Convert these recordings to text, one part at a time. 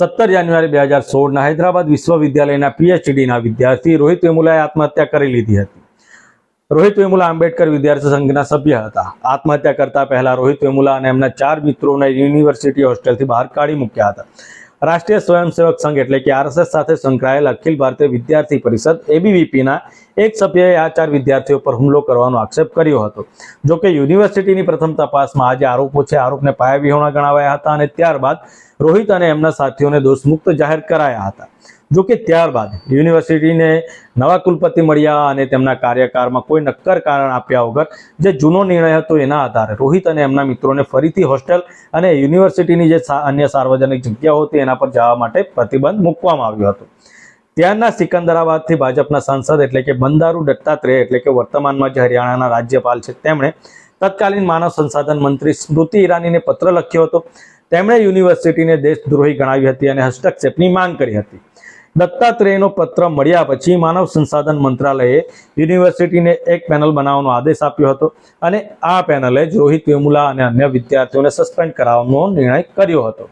સત્તર જાન્યુઆરી બે હજાર સોળના હૈદરાબાદ વિશ્વવિદ્યાલયના પીએચડીના વિદ્યાર્થી રોહિત વેમુલાએ આત્મહત્યા કરી લીધી હતી. રોહિત વેમુલા આંબેડકર વિદ્યાર્થી સંઘના સભ્ય હતા. આત્મહત્યા કરતા પહેલા રોહિત વેમુલા અને એમના ચાર મિત્રોને યુનિવર્સિટી હોસ્ટેલથી બહાર કાઢી મૂક્યા હતા. રાષ્ટ્રીય સ્વયંસેવક સંઘ એટલે કે આરએસએસ સાથે સંકળાયેલ અખિલ ભારતીય વિદ્યાર્થી પરિષદ એબીવીપીના એક સભ્યએ આ ચાર વિદ્યાર્થીઓ પર હુમલો કરવાનો આક્ષેપ કર્યો હતો. જોકે યુનિવર્સિટીની પ્રથમ તપાસમાં આજે આરોપો છે, આરોપને પાયાવિહોણા ગણાવાયા હતા અને ત્યારબાદ રોહિત અને એમના સાથીઓને દોષમુક્ત જાહેર કરાયા હતા. જો કે ત્યારબાદ યુનિવર્સિટીને નવા કુલપતિ મળ્યા અને તેમના કાર્યકાળમાં કોઈ નક્કર કારણ આપ્યા વગર જે જૂનો નિર્ણય હતો એના આધારે રોહિત અને એમના મિત્રોને ફરીથી હોસ્ટેલ અને યુનિવર્સિટીની જે અન્ય સાર્વજનિક જગ્યાઓ હતી એના પર જવા માટે પ્રતિબંધ મૂકવામાં આવ્યો હતો. ત્યારના સિકંદરાબાદથી ભાજપના સાંસદ એટલે કે બંદારુ દત્તાત્રેય એટલે કે વર્તમાનમાં જે હરિયાણાના રાજ્યપાલ છે તેમણે તત્કાલીન માનવ સંસાધન મંત્રી સ્મૃતિ ઈરાનીને પત્ર લખ્યો હતો. તેમણે યુનિવર્સિટીને દેશદ્રોહી ગણાવી હતી અને હસ્તક્ષેપની માંગ કરી હતી. દત્તાત્રેયનો પત્ર મળ્યા પછી માનવ સંસાધન મંત્રાલયે યુનિવર્સિટીને એક પેનલ બનાવવાનો આદેશ આપ્યો હતો અને આ પેનલે રોહિત વેમુલા અને અન્ય વિદ્યાર્થીઓને સસ્પેન્ડ કરાવવાનો નિર્ણય કર્યો હતો.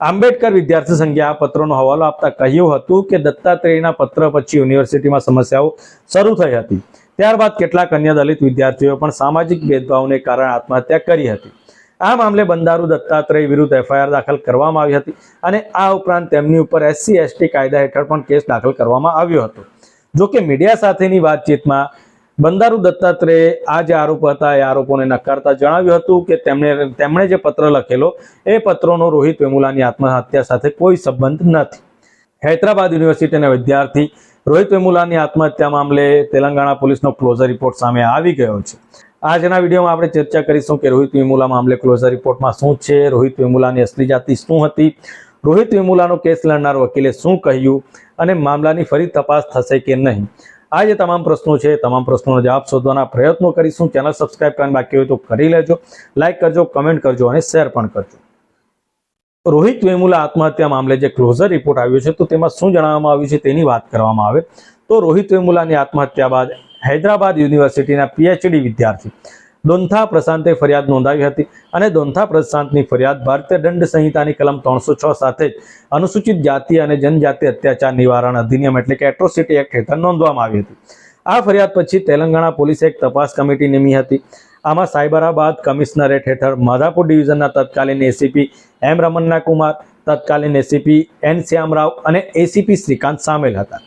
આંબેડકર વિદ્યાર્થી સંઘે આ પત્રનો હવાલો આપતા કહ્યું હતું કે દત્તાત્રેયના પત્ર પછી યુનિવર્સિટીમાં સમસ્યાઓ શરૂ થઈ હતી. ત્યારબાદ કેટલાક અન્ય દલિત વિદ્યાર્થીઓએ પણ સામાજિક ભેદભાવને કારણે આત્મહત્યા કરી હતી. આ મામલે બંદારુ દત્તાત્રેય વિરુદ્ધ એફઆઈઆર દાખલ કરવામાં આવી હતી અને આ ઉપરાંત તેમની ઉપર એસસી, એસટી કાયદા હેઠળ પણ કેસ દાખલ કરવામાં આવ્યો હતો. જો કે મીડિયા સાથેની વાતચીતમાં બંદારુ દત્તાત્રેય આ જે આરોપ હતા એ આરોપોને નકારતા જણાવ્યું હતું કે તેમણે તેમણે જે પત્ર લખેલો એ પત્રોનો રોહિત વેમુલાની આત્મહત્યા સાથે કોઈ સંબંધ નથી. હૈદરાબાદ યુનિવર્સિટીના વિદ્યાર્થી રોહિત વેમુલાની આત્મહત્યા મામલે તેલંગાણા પોલીસનો ક્લોઝર રિપોર્ટ સામે આવી ગયો છે. આજના વિડીયોમાં આપણે ચર્ચા કરીશું કે રોહિત વેમુલા મામલે ક્લોઝર રિપોર્ટમાં શું છે? રોહિત વેમુલાની અસલી જાતિ શું હતી? રોહિત વેમુલાનો કેસ લડનાર વકીલે શું કહ્યું? અને મામલાની ફરી તપાસ થશે કે નહીં? આ જે તમામ પ્રશ્નો છે તમામ પ્રશ્નોનો જવાબ શોધવાના પ્રયત્નો કરીશું. ચેનલ સબસ્ક્રાઇબ કરવાની બાકી હોય તો કરી લેજો. લાઇક કરજો કમેન્ટ કરજો અને શેર પણ કરજો. રોહિત વેમુલા આત્મહત્યા મામલે જે ક્લોઝર રિપોર્ટ આવ્યો છે, તો તેમાં શું જણાવવામાં આવ્યું છે તેની વાત કરવામાં આવે. તો રોહિત વેમુલાની આત્મહત્યા બાદ હૈદરાબાદ યુનિવર્સિટીના પીએચડી વિદ્યાર્થી. દોંથા પ્રશાંતે ફરિયાદ નોંધાવી હતી અને દોંથા પ્રશાંતની ફરિયાદ ભારતીય દંડ સંહિતાની કલમ ત્રણસો છ સાથે જ અનુસૂચિત જાતિ અને જનજાતિ અત્યાચાર નિવારણ અધિનિયમ એટલે કે એટ્રોસિટી એક્ટ હેઠળ નોંધવામાં આવી હતી. આ ફરિયાદ પછી તેલંગાણા પોલીસે એક તપાસ કમિટી નિમી હતી. આમાં સાયબરાબાદ કમિશનરેટ હેઠળ માધાપુર ડિવિઝનના તત્કાલીન એસીપી એમ રમન્ના કુમાર, તત્કાલીન એસીપી એન શ્યામરાવ અને એસીપી શ્રીકાંત સામેલ હતા.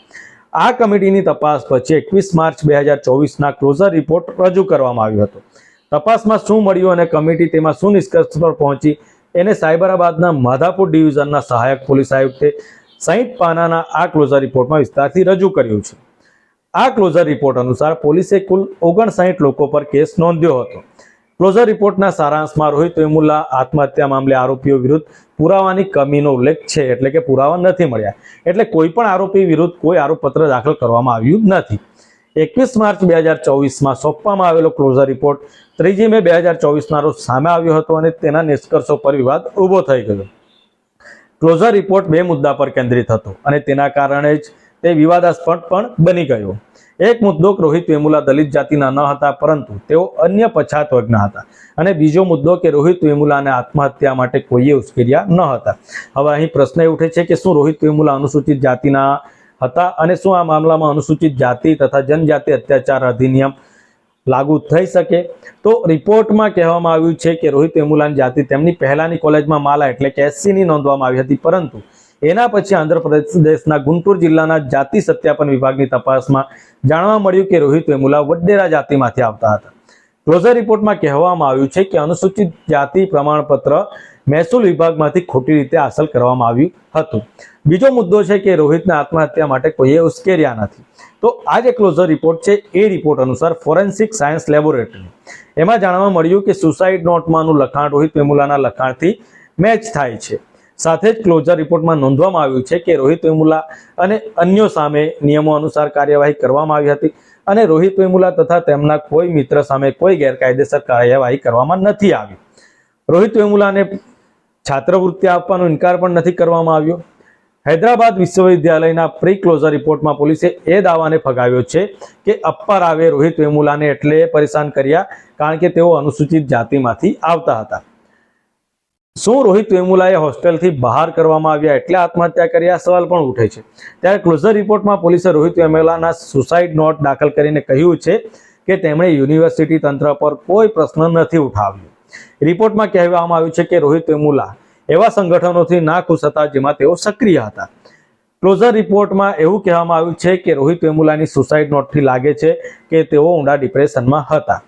આ કમિટીની તપાસ પછી એકવીસ માર્ચ બે હજાર ચોવીસના ક્લોઝર રિપોર્ટ રજૂ કરવામાં આવ્યો હતો. તપાસમાં શું મળ્યું અને કમિટી તેમાં શું નિષ્કર્ષ પર પહોંચી, એને સાયબરાબાદના માધાપુર ડિવિઝનના સહાયક પોલીસ આયુક્તે સાહીઠ પાનાના આ ક્લોઝર રિપોર્ટમાં વિસ્તારથી રજૂ કર્યું છે. આ ક્લોઝર રિપોર્ટ અનુસાર પોલીસે કુલ ઓગણસાઠ લોકો પર કેસ નોંધ્યો હતો. ક્લોઝર રિપોર્ટના સારાંશમાં રોહિત વેમુલ્લા આત્મહત્યા મામલે આરોપીઓ વિરુદ્ધ પુરાવાની કમીનો ઉલ્લેખ છે, એટલે કે પુરાવા નથી મળ્યા. એટલે કોઈ પણ આરોપી વિરુદ્ધ કોઈ આરોપપત્ર દાખલ કરવામાં આવ્યું નથી. એકવીસ માર્ચ બે હજાર ચોવીસમાં સોંપવામાં આવેલો ક્લોઝર રિપોર્ટ ત્રીજી મે બે હજાર ચોવીસના રોજ સામે આવ્યો હતો અને તેના નિષ્કર્ષો પર વિવાદ ઊભો થઈ ગયો. ક્લોઝર રિપોર્ટ બે મુદ્દા પર કેન્દ્રિત હતો અને તેના કારણે જ તે વિવાદાસ્પદ પણ બની ગયો. એક મુદ્દો રોહિત વેમુલા દલિત જાતિના ન હતા, પરંતુ તેઓ અન્ય પછાત વર્ગના હતા. અને બીજો મુદ્દો કે રોહિત વેમુલાને આત્મહત્યા માટે કોઈએ ઉશ્કેર્યા ન હતા. હવે અહીં પ્રશ્ન એ ઉઠે છે કે શું રોહિત વેમુલા અનુસૂચિત જાતિના હતા અને શું આ મામલામાં અનુસૂચિત જાતિ તથા જનજાતિ અત્યાચાર અધિનિયમ લાગુ થઈ શકે? તો રિપોર્ટમાં કહેવામાં આવ્યું છે કે રોહિત વેમુલાની જાતિ તેમની પહેલાની કોલેજમાં માલા એટલે કે એસસીની નોંધવામાં આવી હતી, પરંતુ એના પછી આંધ્રપ્રદેશના ગુંટુર જિલ્લાના જાતિ સત્યાપન વિભાગની તપાસમાં જાણવા મળ્યું કે રોહિત વેમુલા વડેરા જાતિમાંથી આવતા હતા. ક્લોઝર રિપોર્ટમાં કહેવામાં આવ્યું છે કે અનુસૂચિત જાતિ પ્રમાણપત્ર મહેસૂલ વિભાગમાંથી ખોટી રીતે હાંસલ કરવામાં આવ્યું હતું. બીજો મુદ્દો છે કે રોહિતને આત્મહત્યા માટે કોઈએ ઉશ્કેર્યા નથી. તો આ જે ક્લોઝર રિપોર્ટ છે. એ રિપોર્ટ અનુસાર ફોરેન્સિક સાયન્સ લેબોરેટરી એમાં જાણવા મળ્યું કે સુસાઇડ નોટમાંનું લખાણ રોહિત વેમુલાના લખાણથી મેચ થાય છે. સાથે જ ક્લોઝર રિપોર્ટમાં નોંધવામાં આવ્યું છે કે રોહિત વેમુલા અને અન્યો સામે નિયમો અનુસાર કાર્યવાહી કરવામાં આવી હતી અને રોહિત વેમુલા તથા તેમના કોઈ મિત્ર સામે કોઈ ગેરકાયદેસર કાર્યવાહી કરવામાં નથી આવી. રોહિત વેમુલાને છાત્રવૃત્તિ આપવાનો ઇનકાર પણ નથી કરવામાં આવ્યો. હૈદરાબાદ વિશ્વવિદ્યાલયના પ્રી ક્લોઝર રિપોર્ટમાં પોલીસે એ દાવાને ફગાવ્યો છે કે અપ્પા રાવે રોહિત વેમુલાને એટલે પરેશાન કર્યા કારણ કે તેઓ અનુસૂચિત જાતિમાંથી આવતા હતા. શું રોહિત વેમુલાએ હોસ્ટેલથી બહાર કરવામાં આવ્યા એટલે આત્મહત્યા કરી, આ સવાલ પણ ઉઠે છે. ત્યારે ક્લોઝર રિપોર્ટમાં પોલીસે રોહિત વેમુલાના સુસાઇડ નોટ દાખલ કરીને કહ્યું છે કે તેમણે યુનિવર્સિટી તંત્ર પર કોઈ પ્રશ્ન નથી ઉઠાવ્યો. રિપોર્ટમાં કહેવામાં આવ્યું છે કે રોહિત વેમુલા એવા સંગઠનોથી ના ખુશ હતા જેમાં તેઓ સક્રિય હતા. ક્લોઝર રિપોર્ટમાં એવું કહેવામાં આવ્યું છે કે રોહિત વેમુલાની સુસાઇડ નોટથી લાગે છે કે તેઓ ઊંડા ડિપ્રેશનમાં હતા.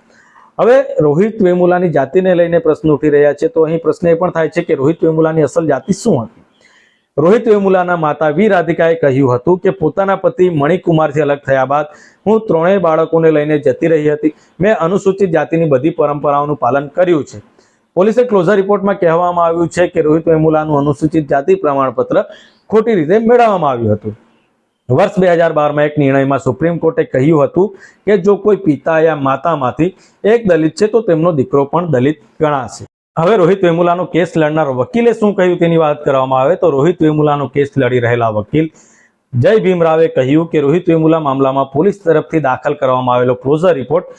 હવે રોહિત વેમુલાની જાતિને લઈને પ્રશ્ન ઉઠી રહ્યા છે, તો અહીં પ્રશ્ન એ પણ થાય છે કે રોહિત વેમુલાની અસલ જાતિ શું હતી? રોહિત વેમુલાના માતા વી રાધિકાએ કહ્યું હતું કે પોતાના પતિ મણિકુમારથી અલગ થયા બાદ હું ત્રણેય બાળકોને લઈને જતી રહી હતી. મેં અનુસૂચિત જાતિની બધી પરંપરાઓનું પાલન કર્યું છે. પોલીસે ક્લોઝર રિપોર્ટમાં કહેવામાં આવ્યું છે કે રોહિત વેમુલાનું અનુસૂચિત જાતિ પ્રમાણપત્ર ખોટી રીતે મેળવવામાં આવ્યું હતું. વર્ષ બે હજાર બારમાં એક નિર્ણયમાં સુપ્રીમ કોર્ટે કહ્યું હતું કે જો કોઈ પિતા યા માતામાંથી એક દલિત છે, તો તેમનો દીકરો પણ દલિત ગણાશે. હવે રોહિત વેમુલાનો કેસ લડનાર વકીલે શું કહ્યું તેની વાત કરવામાં આવે તો રોહિત વેમુલાનો કેસ લડી રહેલા વકીલ જય ભીમરાવે કહ્યું કે રોહિત વેમુલા મામલામાં પોલીસ તરફથી દાખલ કરવામાં આવેલો ક્લોઝર રિપોર્ટ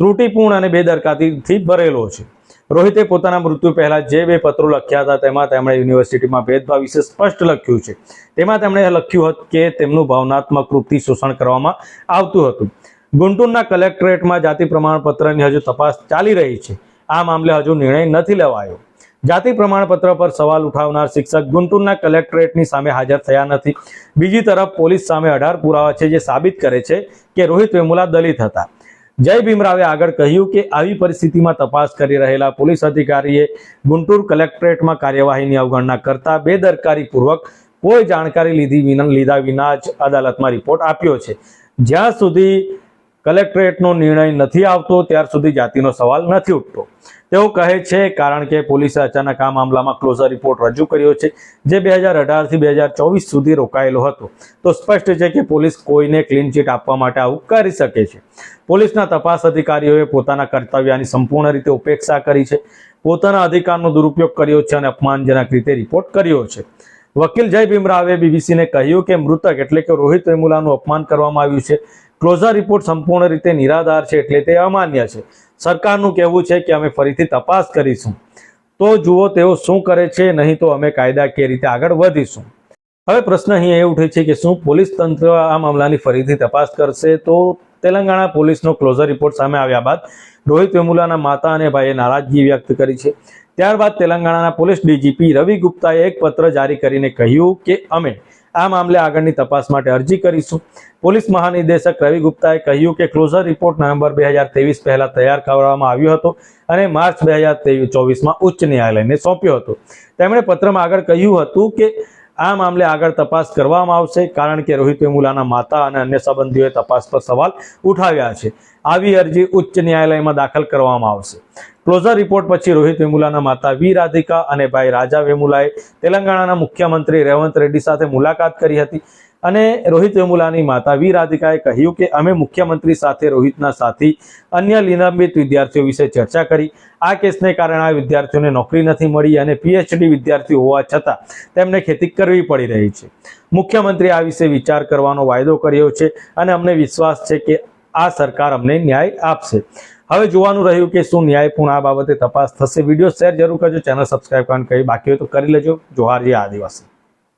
ત્રુટિપૂર્ણ અને બેદરકારીથી ભરેલો છે. રોહિતે પોતાના મૃત્યુ પહેલા જે બે પત્રો લખ્યા હતા તેમાં તેમણે યુનિવર્સિટીમાં ભેદભાવ વિશે સ્પષ્ટ લખ્યું છે. તેમાં તેમણે લખ્યું હતું કે તેમનું ભાવનાત્મક રૂપથી શોષણ કરવામાં આવતું હતું. ગુંટુરના કલેક્ટરેટમાં જાતિ પ્રમાણપત્રની હજુ તપાસ ચાલી રહી છે. આ મામલે હજુ નિર્ણય નથી લેવાયો. જાતિ પ્રમાણપત્ર પર સવાલ ઉઠાવનાર શિક્ષક ગુંટુરના કલેક્ટરેટની સામે હાજર થયા નથી. બીજી તરફ પોલીસ સામે અઢાર પુરાવા છે જે સાબિત કરે છે કે રોહિત વેમુલા દલિત હતા. જય ભીમરાવે આગળ કહ્યું કે આવી પરિસ્થિતિમાં તપાસ કરી રહેલા પોલીસ અધિકારીએ ગુંટુર કલેક્ટરેટમાં કાર્યવાહીની અવગણના કરતા બેદરકારીપૂર્વક કોઈ જાણકારી લીધી વિના લીધા વિના જ અદાલતમાં રિપોર્ટ આપ્યો છે. જ્યાં સુધી કલેક્ટરેટનો નિર્ણય નથી આવતો, ત્યાર સુધી જાતિનો સવાલ નથી ઉઠતો. તેઓ કહે છે, કારણ કે પોલીસે અચાનક આ મામલામાં ક્લોઝર રિપોર્ટ રજૂ કર્યો છે, જે બે હજાર અઢારથી બે હજાર ચોવીસ સુધી રોકાયેલો હતો. તો સ્પષ્ટ છે કે પોલીસ કોઈને ક્લીન ચીટ આપવા માટે આવું કરી શકે છે. પોલીસના તપાસ અધિકારીઓએ પોતાના કર્તવ્યની સંપૂર્ણ રીતે ઉપેક્ષા કરી છે. પોતાના અધિકારનો દુરુપયોગ કર્યો છે અને અપમાનજનક રીતે રિપોર્ટ કર્યો છે. વકીલ જય ભીમરાવે બીબીસીને કહ્યું કે મૃતક એટલે કે રોહિત વેમુલાનું અપમાન કરવામાં આવ્યું છે. ક્લોઝર રિપોર્ટ સંપૂર્ણ રીતે નિરાધાર છે એટલે તે અમાન્ય છે. સરકારનું કહેવું છે કે અમે ફરીથી તપાસ કરીશું. તો જુઓ તેઓ શું કરે છે, નહીં તો અમે કાયદાકીય રીતે આગળ વધીશું. હવે પ્રશ્ન અહીં એ ઉઠે છે કે શું પોલીસ તંત્ર આ મામલાની ફરીથી તપાસ કરશે? તો તેલંગાણા પોલીસનો ક્લોઝર રિપોર્ટ સામે આવ્યા બાદ રોહિત વેમુલાના માતા અને ભાઈએ નારાજગી વ્યક્ત કરી છે. ત્યારબાદ તેલંગાણાના પોલીસ ડીજીપી રવિ ગુપ્તાએ એક પત્ર જારી કરીને કહ્યું કે અમે આ મામલે આગળની તપાસ માટે અરજી કરીશું. પોલીસ મહાનિદેશક રવિ ગુપ્તાએ કહ્યું કે ક્લોઝર રિપોર્ટ નવેમ્બર બે હજાર ત્રેવીસ પહેલા તૈયાર કરવામાં આવ્યો હતો અને માર્ચ બે હજાર ચોવીસમાં ઉચ્ચ ન્યાયાલયને સોંપ્યો હતો. તેમણે પત્રમાં આગળ કહ્યું હતું કે આ મામલે આગળ તપાસ કરવામાં આવશે, કારણ કે રોહિત વેમુલાના માતા અને અન્ય સંબંધીઓએ તપાસ પર સવાલ ઉઠાવ્યા છે. આવી અરજી ઉચ્ચ ન્યાયાલયમાં દાખલ કરવામાં આવશે. ક્લોઝર રિપોર્ટ પછી રોહિત વેમુલાના માતા વી રાધિકા અને ભાઈ રાજા વેમુલાએ તેલંગાણાના મુખ્યમંત્રી રેવંત રેડ્ડી સાથે મુલાકાત કરી હતી. અને રોહિત વેમુલાની માતા વી રાધિકાએ કહ્યું કે અમે મુખ્યમંત્રી સાથે, રોહિતના સાથી, અન્ય નિલંબિત વિદ્યાર્થીઓ વિશે ચર્ચા કરી. આ કેસને કારણે આ વિદ્યાર્થીઓને નોકરી નથી મળી અને પીએચડી વિદ્યાર્થીઓ હોવા છતાં તેમને ખેતી કરવી પડી રહી છે. મુખ્યમંત્રી આ વિશે વિચાર કરવાનો વાયદો કર્યો છે અને અમને વિશ્વાસ છે કે આ સરકાર અમને ન્યાય આપશે. હવે જોવાનું રહ્યું કે શું ન્યાયપૂર્ણ આ બાબતે તપાસ થશે. વીડિયો શેર જરૂર કરજો. ચેનલ સબસ્ક્રાઈબ કરવાનું કહી બાકી હોય તો કરી લેજો. જોહારજી આદિવાસી.